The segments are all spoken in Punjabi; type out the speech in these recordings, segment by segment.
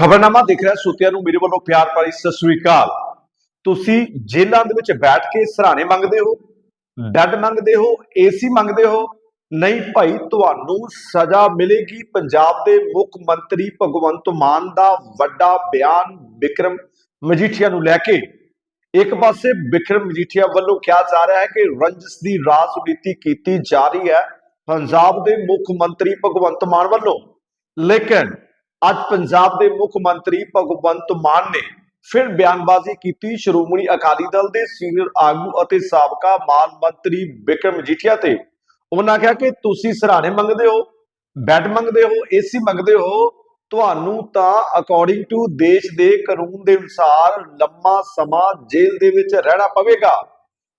ਖਬਰਨਾਮਾ ਦੇਖ ਰਿਹਾ ਸੋਤਿਆਂ ਨੂੰ ਮੇਰੇ ਵੱਲੋਂ ਪਿਆਰ ਭਰੀ ਸਤਿ ਸ੍ਰੀ ਅਕਾਲ। ਤੁਸੀਂ ਜੇਲ੍ਹਾਂ ਦੇ ਵਿੱਚ ਬੈਠ ਕੇ ਸਰਾਣੇ ਮੰਗਦੇ ਹੋ, ਡੱਡ ਮੰਗਦੇ ਹੋ, ਏਸੀ ਮੰਗਦੇ ਹੋ। ਨਹੀਂ ਭਾਈ, ਤੁਹਾਨੂੰ ਸਜ਼ਾ ਮਿਲੇਗੀ ਪੰਜਾਬ ਦੇ ਮੁੱਖ ਮੰਤਰੀ ਭਗਵੰਤ ਮਾਨ ਦਾ ਵੱਡਾ ਬਿਆਨ ਵਿਕਰਮ ਮਜੀਠੀਆ ਨੂੰ ਲੈ ਕੇ। ਇੱਕ ਪਾਸੇ ਵਿਕਰਮ ਮਜੀਠੀਆ ਵੱਲੋਂ ਕਿਹਾ ਜਾ ਰਿਹਾ ਹੈ ਕਿ ਰੰਜਸ ਦੀ ਰਾਜਨੀਤੀ ਕੀਤੀ ਜਾ ਰਹੀ ਹੈ, ਪੰਜਾਬ ਦੇ ਮੁੱਖ ਮੰਤਰੀ ਭਗਵੰਤ ਮਾਨ ਵੱਲੋਂ। ਲੇਕਿਨ ਅੱਜ ਪੰਜਾਬ ਦੇ ਮੁੱਖ ਮੰਤਰੀ ਭਗਵੰਤ ਮਾਨ ਨੇ ਫਿਰ ਬਿਆਨਬਾਜ਼ੀ ਕੀਤੀ। ਸ਼੍ਰੋਮਣੀ ਅਕਾਲੀ ਦਲ ਦੇ ਸੀਨੀਅਰ ਆਗੂ ਅਤੇ ਸਾਬਕਾ ਮਾਨ ਮੰਤਰੀ ਵਿਕਰਮ ਮਜੀਠੀਆ ਤੇ ਉਹਨਾਂ ਕਿਹਾ ਕਿ ਤੁਸੀਂ ਸਰਾਣੇ ਮੰਗਦੇ ਹੋ ਬੈੱਡ ਮੰਗਦੇ ਹੋ, ਏਸੀ ਮੰਗਦੇ ਹੋ, ਤੁਹਾਨੂੰ ਤਾਂ ਅਕੋਰਡਿੰਗ ਟੂ ਦੇਸ਼ ਦੇ ਕਾਨੂੰਨ ਦੇ ਅਨੁਸਾਰ ਲੰਮਾ ਸਮਾਂ ਜੇਲ੍ਹ ਦੇ ਵਿੱਚ ਰਹਿਣਾ ਪਵੇਗਾ।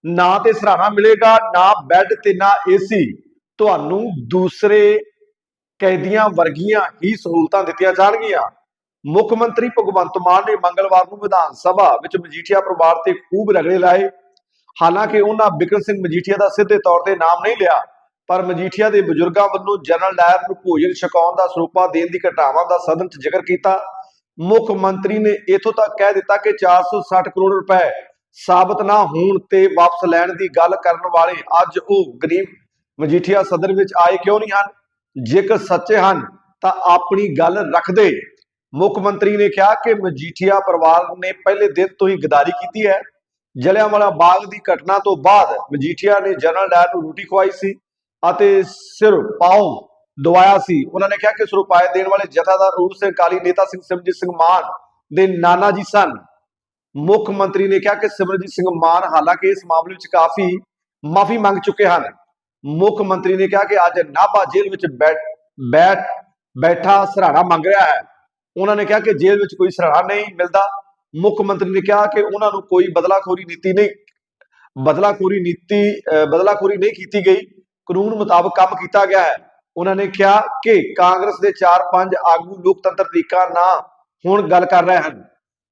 ਨਾ ਤੇ ਸਰਾਣਾ ਮਿਲੇਗਾ, ਨਾ ਬੈੱਡ ਤੇ ਨਾ ਏਸੀ। ਤੁਹਾਨੂੰ ਦੂਸਰੇ ਕੈਦੀਆਂ ਵਰਗੀਆਂ ਹੀ ਸਹੂਲਤਾਂ ਦਿੱਤੀਆਂ ਜਾਣਗੀਆਂ। ਮੁੱਖ ਮੰਤਰੀ ਭਗਵੰਤ ਮਾਨ ਨੇ ਮੰਗਲਵਾਰ ਨੂੰ ਵਿਧਾਨ ਸਭਾ ਵਿੱਚ ਮਜੀਠੀਆ ਪਰਿਵਾਰ ਤੇ ਖੂਬ ਰਗੜੇ ਲਾਏ। ਹਾਲਾਂਕਿ ਉਹਨਾਂ ਬਿਕਰ ਸਿੰਘ ਮਜੀਠੀਆ ਦਾ ਸਿੱਧੇ ਤੌਰ ਤੇ ਨਾਮ ਨਹੀਂ ਲਿਆ, ਪਰ ਮਜੀਠੀਆ ਦੇ ਬਜ਼ੁਰਗਾਂ ਵੱਲੋਂ ਜਨਰਲ ਡਾਇਰ ਨੂੰ ਭੋਜਨ ਛਕਾਉਣ ਦਾ ਸਰੂਪਾ ਦੇਣ ਦੀ ਘਟਨਾਵਾਂ ਦਾ ਸਦਨ 'ਚ ਜ਼ਿਕਰ ਕੀਤਾ। ਮੁੱਖ ਮੰਤਰੀ ਨੇ ਇਥੋਂ ਤੱਕ ਕਹਿ ਦਿੱਤਾ ਕਿ 460 ਕਰੋੜ ਰੁਪਏ ਸਾਬਤ ਨਾ ਹੋਣ ਤੇ ਵਾਪਸ ਲੈਣ ਦੀ ਗੱਲ ਕਰਨ ਵਾਲੇ ਅੱਜ ਉਹ ਗਰੀਬ ਮਜੀਠੀਆ ਸਦਨ ਵਿੱਚ ਆਏ ਕਿਉਂ ਨਹੀਂ ਹਨ? ਜੇਕਰ ਸੱਚੇ ਹਨ, ਤਾਂ ਆਪਣੀ ਗੱਲ ਰੱਖਦੇ। ਮੁੱਖ ਮੰਤਰੀ ਨੇ ਕਿਹਾ ਕਿ ਮਜੀਠੀਆ ਪਰਿਵਾਰ ਨੇ ਪਹਿਲੇ ਦਿਨ ਤੋਂ ਹੀ ਗਦਾਰੀ ਕੀਤੀ ਹੈ। ਜਲਿਆਂਵਾਲਾ ਬਾਗ ਦੀ ਘਟਨਾ ਤੋਂ ਬਾਅਦ ਮਜੀਠੀਆ ਨੇ ਜਨਰਲ ਡਾਇਰ ਨੂੰ ਰੋਟੀ ਖਵਾਈ ਸੀ ਅਤੇ ਸਿਰ ਪਾਉ ਦਵਾਇਆ ਸੀ। ਉਹਨਾਂ ਨੇ ਕਿਹਾ ਕਿ ਸਰੂਪਾਏ ਦੇਣ ਵਾਲੇ ਜਥਾਦਾਰ ਰੂਪ ਸਿੰਘ ਕਾਲੀ, ਨੇਤਾ ਸਿੰਘ ਸਿਮਰਜੀਤ ਸਿੰਘ ਮਾਨ ਦੇ ਨਾਨਾ ਜੀ ਸਨ। ਮੁੱਖ ਮੰਤਰੀ ਨੇ ਕਿਹਾ ਕਿ ਸਿਮਰਜੀਤ ਸਿੰਘ ਮਾਨ ਹਾਲਾਂਕਿ ਇਸ ਮਾਮਲੇ ਵਿੱਚ ਕਾਫੀ ਮਾਫੀ ਮੰਗ ਚੁੱਕੇ ਹਨ। ਮੁੱਖ ਮੰਤਰੀ ਨੇ ਕਿਹਾ ਕਿ ਅੱਜ ਨਾਭਾ ਜੇਲ੍ਹ ਵਿੱਚ ਬੈਠ ਬੈਠ ਬੈਠਾ ਸਰਾਣਾ ਮੰਗ ਰਿਹਾ ਹੈ। ਉਹਨਾਂ ਨੇ ਕਿਹਾ ਕਿ ਜੇਲ੍ਹ ਵਿੱਚ ਕੋਈ ਸਰਾਣਾ ਨਹੀਂ ਮਿਲਦਾ। ਮੁੱਖ ਮੰਤਰੀ ਨੇ ਕਿਹਾ ਕਿ ਉਹਨਾਂ ਨੂੰ ਕੋਈ ਬਦਲਾਖੋਰੀ ਨੀਤੀ ਨਹੀਂ, ਬਦਲਾਖੋਰੀ ਨੀਤੀ ਬਦਲਾਖੋਰੀ ਨਹੀਂ ਕੀਤੀ ਗਈ। ਕਾਨੂੰਨ ਮੁਤਾਬਕ ਕੰਮ ਕੀਤਾ ਗਿਆ ਹੈ। ਉਹਨਾਂ ਨੇ ਕਿਹਾ ਕਿ ਕਾਂਗਰਸ ਦੇ 4-5 ਆਗੂ ਲੋਕਤੰਤਰ ਤਰੀਕਾ ਨਾ ਹੁਣ ਗੱਲ ਕਰ ਰਹੇ ਹਨ।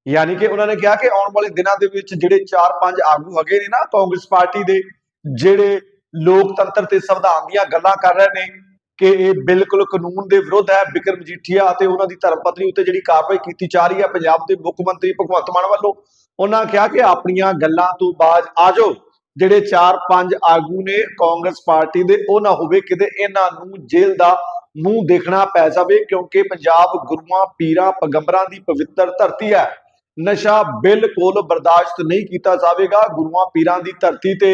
ਯਾਨੀ ਕਿ ਉਹਨਾਂ ਨੇ ਕਿਹਾ ਕਿ ਆਉਣ ਵਾਲੇ ਦਿਨਾਂ ਦੇ ਵਿੱਚ ਜਿਹੜੇ 4-5 ਆਗੂ ਹੈਗੇ ਨੇ ਨਾ ਕਾਂਗਰਸ ਪਾਰਟੀ ਦੇ, ਜਿਹੜੇ ਲੋਕਤੰਤਰ ਤੇ ਸੰਵਿਧਾਨ ਦੀਆਂ ਗੱਲਾਂ ਕਰ ਰਹੇ ਨੇ ਕਿ ਇਹ ਬਿਲਕੁਲ ਕਾਨੂੰਨ ਦੇ ਵਿਰੁੱਧ ਹੈ ਬਿਕਰਮ ਮਜੀਠੀਆ ਅਤੇ ਉਹਨਾਂ ਦੀ ਧਰਮ ਪਤਨੀ ਉੱਤੇ ਜਿਹੜੀ ਕਾਰਵਾਈ ਕੀਤੀ ਜਾ ਰਹੀ ਹੈ ਪੰਜਾਬ ਦੇ ਮੁੱਖ ਮੰਤਰੀ ਭਗਵੰਤ ਮਾਨ ਵੱਲੋਂ, ਉਹਨਾਂ ਕਿਹਾ ਕਿ ਆਪਣੀਆਂ ਗੱਲਾਂ ਤੋਂ ਬਾਅਦ ਆ ਜਿਹੜੇ 4-5 ਆਗੂ ਨੇ ਕਾਂਗਰਸ ਪਾਰਟੀ ਦੇ, ਉਹ ਨਾ ਹੋਵੇ ਕਿਤੇ ਇਹਨਾਂ ਨੂੰ ਜੇਲ੍ਹ ਦਾ ਮੂੰਹ ਦੇਖਣਾ ਪੈ ਜਾਵੇ, ਕਿਉਂਕਿ ਪੰਜਾਬ ਗੁਰੂਆਂ, ਪੀਰਾਂ, ਪੈਗੰਬਰਾਂ ਦੀ ਪਵਿੱਤਰ ਧਰਤੀ ਹੈ। ਨਸ਼ਾ ਬਿਲਕੁਲ ਬਰਦਾਸ਼ਤ ਨਹੀਂ ਕੀਤਾ ਜਾਵੇਗਾ। ਗੁਰੂਆਂ, ਪੀਰਾਂ ਦੀ ਧਰਤੀ ਤੇ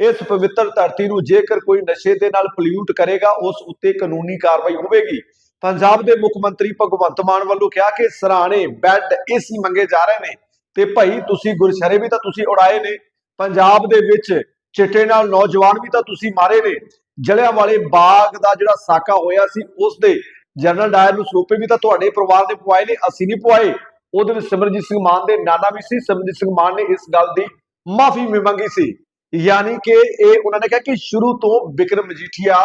ਇਸ ਪਵਿੱਤਰ ਧਰਤੀ ਨੂੰ ਜੇਕਰ ਕੋਈ ਨਸ਼ੇ ਦੇ ਨਾਲ ਪੋਲਿਊਟ ਕਰੇਗਾ, ਉਸ ਉੱਤੇ ਕਾਨੂੰਨੀ ਕਾਰਵਾਈ ਹੋਵੇਗੀ। ਪੰਜਾਬ ਦੇ ਮੁੱਖ ਮੰਤਰੀ ਭਗਵੰਤ ਮਾਨ ਵੱਲੋਂ ਕਿਹਾ ਕਿ ਸਰਾਣੇ ਬੈੱਡ ਏਸੀ ਮੰਗੇ ਜਾ ਰਹੇ ਨੇ। ਤੇ ਭਾਈ, ਤੁਸੀਂ ਗੁਰਸ਼ਰੇ ਵੀ ਤਾਂ ਤੁਸੀਂ ਉਡਾਏ ਨੇ। ਪੰਜਾਬ ਦੇ ਵਿੱਚ ਚਿੱਟੇ ਨਾਲ ਨੌਜਵਾਨ ਵੀ ਤਾਂ ਤੁਸੀਂ ਮਾਰੇ ਨੇ। ਜਲਿਆਂ ਵਾਲੇ ਬਾਗ ਦਾ ਜਿਹੜਾ ਸਾਕਾ ਹੋਇਆ ਸੀ, ਉਸ ਦੇ ਜਨਰਲ ਡਾਇਰ ਨੂੰ ਸਰੋਪੇ ਵੀ ਤਾਂ ਤੁਹਾਡੇ ਪਰਿਵਾਰ ਨੇ ਪਵਾਏ ਨੇ, ਅਸੀਂ ਨਹੀਂ ਪੁਆਏ। ਉਹਦੇ ਵਿੱਚ ਸਿਮਰਜੀਤ ਸਿੰਘ ਮਾਨ ਦੇ ਨਾਨਾ ਵੀ ਸੀ। ਸਿਮਰਜੀਤ ਸਿੰਘ ਮਾਨ ਨੇ ਇਸ ਗੱਲ ਦੀ ਮਾਫੀ ਵੀ ਮੰਗੀ ਸੀ। ਯਾਨੀ ਕਿ ਇਹ ਉਹਨਾਂ ਨੇ ਕਿਹਾ ਕਿ ਸ਼ੁਰੂ ਤੋਂ ਬਿਕਰਮ ਮਜੀਠੀਆ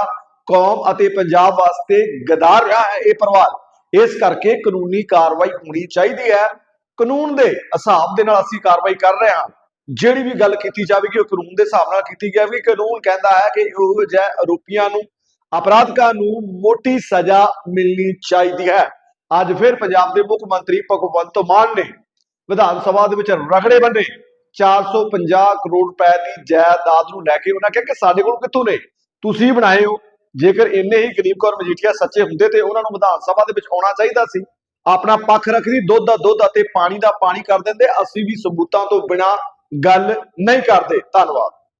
ਕੌਮ ਅਤੇ ਪੰਜਾਬ ਵਾਸਤੇ ਗਦਾਰ ਰਿਹਾ ਹੈ ਇਹ ਪਰਿਵਾਰ। ਇਸ ਕਰਕੇ ਕਾਨੂੰਨੀ ਕਾਰਵਾਈ ਹੋਣੀ ਚਾਹੀਦੀ ਹੈ। ਕਾਨੂੰਨ ਦੇ ਹਿਸਾਬ ਦੇ ਨਾਲ ਅਸੀਂ ਕਾਰਵਾਈ ਕਰ ਰਹੇ ਹਾਂ। ਜਿਹੜੀ ਵੀ ਗੱਲ ਕੀਤੀ ਜਾਵੇਗੀ ਉਹ ਕਾਨੂੰਨ ਦੇ ਹਿਸਾਬ ਨਾਲ ਕੀਤੀ ਜਾਵੇਗੀ। ਕਾਨੂੰਨ ਕਹਿੰਦਾ ਹੈ ਕਿ ਉਹ ਜਿਹੇ ਆਰੋਪੀਆਂ ਨੂੰ, ਅਪਰਾਧਕਾਂ ਨੂੰ ਮੋਟੀ ਸਜ਼ਾ ਮਿਲਣੀ ਚਾਹੀਦੀ ਹੈ। ਅੱਜ ਫਿਰ ਪੰਜਾਬ ਦੇ ਮੁੱਖ ਮੰਤਰੀ ਭਗਵੰਤ ਮਾਨ ਨੇ ਵਿਧਾਨ ਸਭਾ ਦੇ ਵਿੱਚ ਰਗੜੇ ਬੰਨੇ। 450 ਕਰੋੜ ਰੁਪਏ ਦੀ ਜਾਇਦਾਦ ਨੂੰ ਲੈ ਕੇ ਉਹਨਾਂ ਕਿਹਾ ਕਿ ਸਾਡੇ ਕੋਲ ਕਿੱਥੋਂ ਨੇ? ਤੁਸੀਂ ਬਣਾਏ ਹੋ। ਜੇਕਰ ਇੰਨੇ ਹੀ ਗਰੀਬ ਕੌਰ ਮਜੀਠੀਆ ਸੱਚੇ ਹੁੰਦੇ ਤੇ ਉਹਨਾਂ ਨੂੰ ਵਿਧਾਨ ਸਭਾ ਦੇ ਵਿੱਚ ਆਉਣਾ ਚਾਹੀਦਾ ਸੀ। ਆਪਣਾ ਪੱਖ ਰੱਖਦੀ, ਦੁੱਧ ਦਾ ਦੁੱਧ ਅਤੇ ਪਾਣੀ ਦਾ ਪਾਣੀ ਕਰ ਦਿੰਦੇ। ਅਸੀਂ ਵੀ ਸਬੂਤਾਂ ਤੋਂ ਬਿਨਾ ਗੱਲ ਨਹੀਂ ਕਰਦੇ। ਧੰਨਵਾਦ।